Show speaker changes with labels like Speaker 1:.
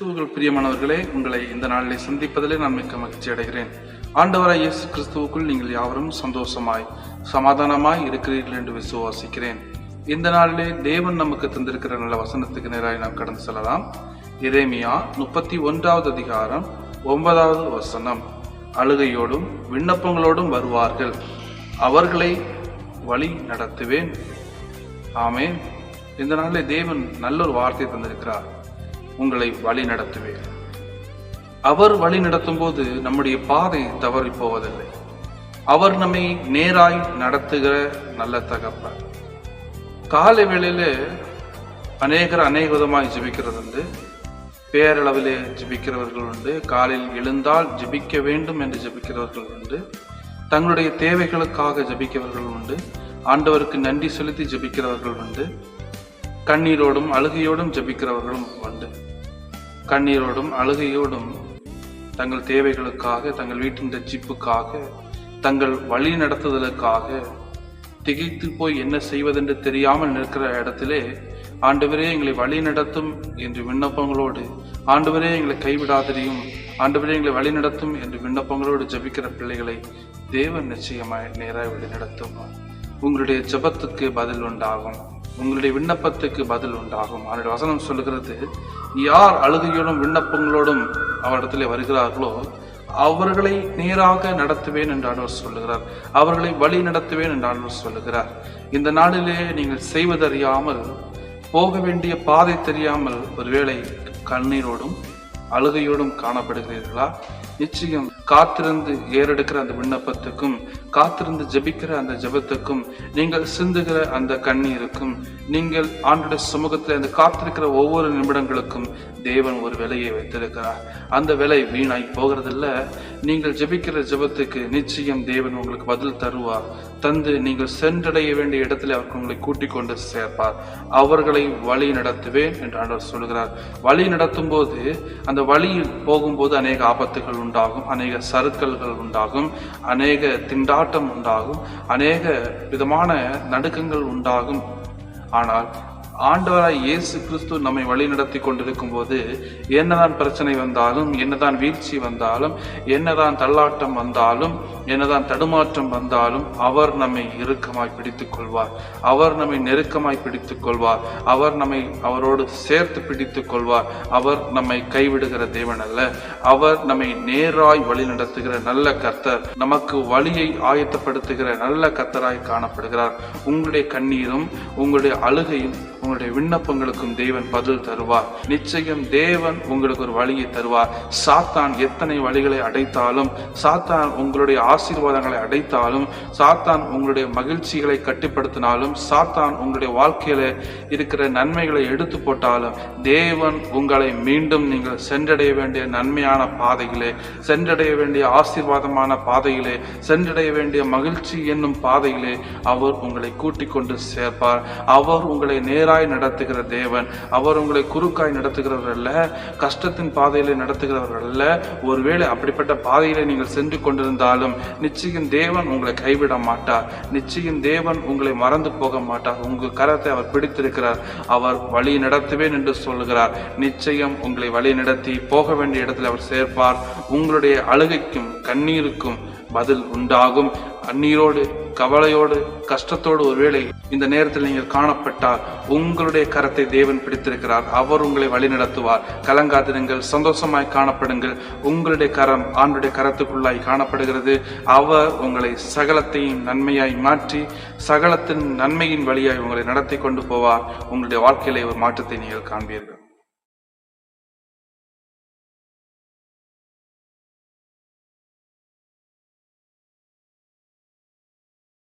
Speaker 1: பிரியமானவர்களே உங்களை இந்த நாளிலே சந்திப்பதிலே நான் மிக்க மகிழ்ச்சி அடைகிறேன். ஆண்டவராய் இயேசு கிறிஸ்துவுக்குள் நீங்கள் யாவரும் சந்தோஷமாய் சமாதானமாய் இருக்கிறீர்கள் என்று விசுவாசிக்கிறேன். இந்த நாளிலே தேவன் நமக்கு தந்திருக்கிற நல்ல வசனத்துக்கு நேராக நாம் கடந்து செல்லலாம். எரேமியா முப்பத்தி ஒன்றாவது அதிகாரம் ஒன்பதாவது வசனம். அழுகையோடும் விண்ணப்பங்களோடும் வருவார்கள். அவர்களை வழி நடத்துவேன். ஆமே இந்த நாளிலே தேவன் நல்ல ஒரு வார்த்தை தந்திருக்கிறார். உங்களை வழி நடத்துவேன். அவர் வழி நடத்தும் போது நம்முடைய பாதை தவறி போவதில்லை. அவர் நம்மை நேராய் நடத்துகிற நல்ல தகப்பன் காலை வேளையில அநேகர் அநேக விதமாய் ஜெபிக்கிறது உண்டு பேரளவிலே ஜிபிக்கிறவர்கள் உண்டு. காலில் எழுந்தால் ஜெபிக்க வேண்டும் என்று ஜெபிக்கிறவர்கள் உண்டு. தங்களுடைய தேவைகளுக்காக ஜபிக்கிறவர்கள் உண்டு. ஆண்டவருக்கு நன்றி செலுத்தி ஜெபிக்கிறவர்கள் உண்டு. கண்ணீரோடும் அழுகையோடும் ஜபிக்கிறவர்களும் உண்டு. கண்ணீரோடும் அழுகையோடும் தங்கள் தேவைகளுக்காக தங்கள் வீட்டின் ரட்சிப்புக்காக தங்கள் வழி நடத்துதலுக்காக திகைத்து போய் என்ன செய்வதென்று தெரியாமல் நிற்கிற இடத்திலே ஆண்டவரே எங்களை வழி நடத்தும் என்று விண்ணப்பங்களோடு ஆண்டவரே எங்களை கைவிடாதிரியும் ஆண்டவரே எங்களை வழி நடத்தும் என்று விண்ணப்பங்களோடு ஜபிக்கிற பிள்ளைகளை தேவன் நிச்சயமாய் நேராக வழி நடத்தும் உங்களுடைய ஜெபத்துக்கு பதில் உண்டாகும். உங்களுடைய விண்ணப்பத்துக்கு பதில் உண்டாகும். அவருடைய வசனம் சொல்லுகிறது யார் அழுகையோடும் விண்ணப்பங்களோடும் அவரிடத்தில் வருகிறார்களோ அவர்களை நேராக நடத்துவேன் என்று ஆண்டவர் சொல்லுகிறார். அவர்களை வழி நடத்துவேன் என்று ஆண்டவர் சொல்லுகிறார். இந்த நாளிலே நீங்கள் செய்வதறியாமல் போக வேண்டிய பாதை தெரியாமல் ஒருவேளை கண்ணீரோடும் அழுகையோடும் காணப்படுகிறீர்களா? நிச்சயம் காத்திருந்து ஏறெடுக்கிற அந்த விண்ணப்பத்துக்கும் காத்திருந்து ஜெபிக்கிற அந்த ஜெபத்துக்கும் நீங்கள் சிந்துகிற அந்த கண்ணீருக்கும் நீங்கள் ஆண்டுடைய சமூகத்தில் அந்த காத்திருக்கிற ஒவ்வொரு நிமிடங்களுக்கும் தேவன் ஒரு விலையை வைத்திருக்கிறார். அந்த விலை வீணாய் போகிறதில்ல. நீங்கள் ஜெபிக்கிற ஜெபத்துக்கு நிச்சயம் தேவன் உங்களுக்கு பதில் தருவார். தந்து நீங்கள் சென்றடைய வேண்டிய இடத்துல அவர் உங்களை கூட்டிக் கொண்டு சேர்ப்பார். அவர்களை வழி நடத்துவேன் என்று ஆண்டவர் சொல்கிறார் வழி நடத்தும் போது அந்த வழியில் போகும்போது அநேக ஆபத்துகள் உண்டாகும் அநேக சறுக்கல்கள் உண்டாகும் அநேக திண்டாட்டம் உண்டாகும் அநேக விதமான நடுக்கங்கள் உண்டாகும். ஆனால் ஆண்டவராய் இயேசு கிறிஸ்து நம்மை வழி நடத்தி கொண்டிருக்கும் போது என்னதான் பிரச்சனை வந்தாலும் என்னதான் வீழ்ச்சி வந்தாலும் என்னதான் தள்ளாட்டம் வந்தாலும் என்னதான் தடுமாற்றம் வந்தாலும் அவர் நம்மை இறுக்கமாய் பிடித்துக் கொள்வார். அவர் நம்மை நெருக்கமாய் பிடித்துக் கொள்வார். அவர் நம்மை அவரோடு சேர்த்து பிடித்துக் கொள்வார். அவர் நம்மை கைவிடுகிற தேவன் அல்ல. அவர் நம்மை நேராய் வழி நடத்துகிற நல்ல கர்த்தர். நமக்கு வழியை ஆயத்தப்படுத்துகிற நல்ல கர்த்தராய் காணப்படுகிறார். உங்களுடைய கண்ணீரும் உங்களுடைய அழுகையும் உங்களுடைய விண்ணப்பங்களுக்கும் தேவன் பதில் தருவார். நிச்சயம் தேவன் உங்களுக்கு ஒரு வழியை தருவார். சாத்தான் எத்தனை வழிகளை அடைத்தாலும் சாத்தான் உங்களுடைய ஆசீர்வாதங்களை அடைத்தாலும் சாத்தான் உங்களுடைய மகிழ்ச்சிகளை கட்டுப்படுத்தினாலும் சாத்தான் உங்களுடைய வாழ்க்கையில இருக்கிற நன்மைகளை எடுத்து போட்டாலும் தேவன் உங்களை மீண்டும் நீங்கள் சென்றடைய வேண்டிய நன்மையான பாதையிலே சென்றடைய வேண்டிய ஆசீர்வாதமான பாதையிலே சென்றடைய வேண்டிய மகிழ்ச்சி என்னும் பாதையிலே அவர் உங்களை கூட்டிக் கொண்டு சேர்ப்பார். அவர் உங்களை நேராய் நடத்துகிற தேவன். அவர் உங்களை குறுக்காய் நடத்துகிறவர் அல்ல கஷ்டத்தின் பாதையில் நடத்துகிறவர் அல்ல. ஒருவேளை அப்படிப்பட்ட பாதையில் நீங்கள் சென்று கொண்டிருந்தாலும் நிச்சயம் தேவன் உங்களை கைவிட மாட்டார். நிச்சயம் தேவன் உங்களை மறந்து போக மாட்டார். உங்கள் கரத்தை அவர் பிடித்திருக்கிறார். அவர் வழி நடத்துவேன் என்று சொல்லுகிறார். நிச்சயம் உங்களை வழி நடத்தி போக வேண்டிய இடத்தில் அவர் சேர்ப்பார். உங்களுடைய அழுகைக்கும் கண்ணீருக்கும் பதில் உண்டாகும். அந்நீரோடு கவலையோடு கஷ்டத்தோடு ஒருவேளை இந்த நேரத்தில் நீங்கள் காணப்பட்டால் உங்களுடைய கரத்தை தேவன் பிடித்திருக்கிறார். அவர் உங்களை வழிநடத்துவார் கலங்காதிருங்கள் சந்தோஷமாய் காணப்படுங்கள். உங்களுடைய கரம் ஆண்டுடைய கரத்துக்குள்ளாய் காணப்படுகிறது. அவர் உங்களை சகலத்தையும் நன்மையாய் மாற்றி சகலத்தின் நன்மையின் வழியாய் உங்களை நடத்தி கொண்டு போவார். உங்களுடைய வாழ்க்கையிலே ஒரு மாற்றத்தை நீங்கள் காண்பீர்கள்.